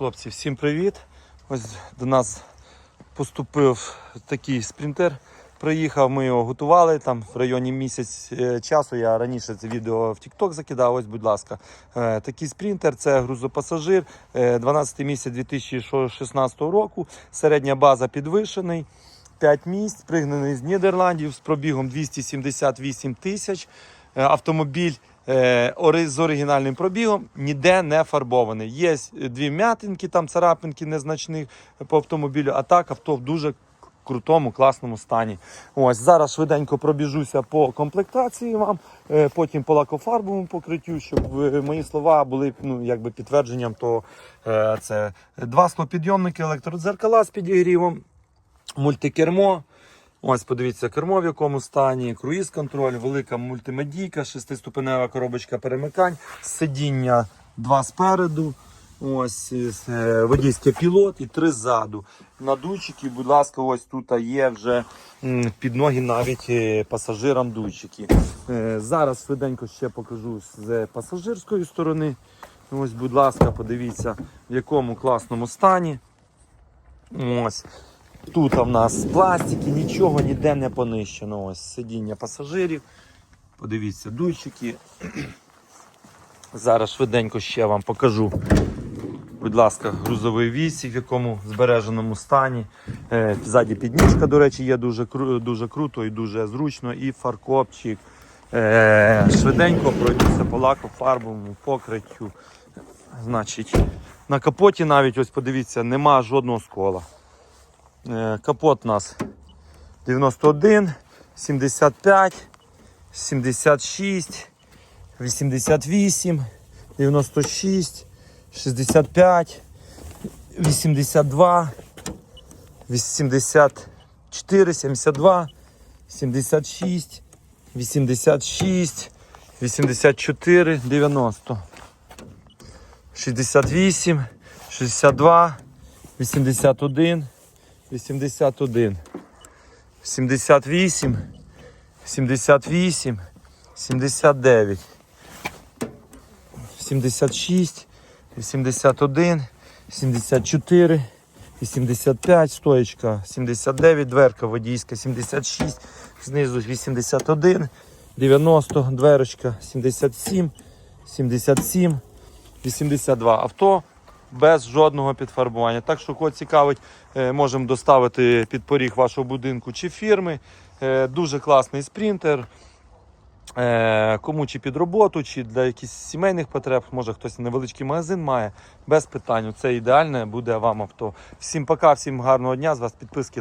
Хлопці, всім привіт! Ось до нас поступив такий спринтер. Приїхав, ми його готували там в районі місяць е, часу. Я раніше це відео в TikTok закидав. Ось, будь ласка, Е, такий спринтер це грузопасажир, е, 12 місяць 2016 року. Середня база підвищений. 5 місць, пригнаний з Нідерландів з пробігом 278 тисяч. Е, Автомобіль з оригінальним пробігом ніде не фарбований. Є е, дві м'ятинки, там царапинки незначних по автомобілю, а так авто в дуже крутому, класному стані. Ось зараз швиденько пробіжуся по комплектації вам, е, потім по лакофарбовому покриттю, щоб е, мої слова були ну, якби підтвердженням, то е, це два склопідйомники, електродзеркала з підігрівом, мультикермо. Ось подивіться, кермо в якому стані, круїз контроль, велика мультимедійка, шестиступенева коробочка перемикань, сидіння два спереду. Ось е, водійський пілот і три ззаду. Надуйчики, будь ласка, ось тут є вже під ноги навіть е, пасажирам дуйчики. Е, Зараз швиденько ще покажу з пасажирської сторони. Ось, будь ласка, подивіться, в якому класному стані. Ось. Тут в нас пластики, нічого ніде не понищено. Ось сидіння пасажирів. Подивіться, дуйчики. Зараз швиденько ще вам покажу. Будь ласка, грузовий вісік, в якому збереженому стані. Е, Ззаді підніжка, до речі, є дуже, дуже круто і дуже зручно. І фаркопчик. Е, Швиденько пройдуся по лаку, фарбовому покриттю. Значить, на капоті навіть ось подивіться, нема жодного скола. Е, Капот у нас 91, 75, 76, 88, 96, 65, 82, 84, 72, 76, 86, 84, 90, 68, 62, 81, 81, 78, 78, 79, 76, 81, 74, 85, стоечка, 79, дверка водійська, 76, знизу 81, 90, дверочка, 77, 77, 82. Авто без жодного підфарбування. Так що, кого цікавить, е, можемо доставити під поріг вашого будинку чи фірми. Е, Дуже класний спринтер. Е, Кому чи під роботу, чи для якихось сімейних потреб, може хтось невеличкий магазин має, без питань. Це ідеальне буде вам авто. Всім пока, всім гарного дня. З вас підписки.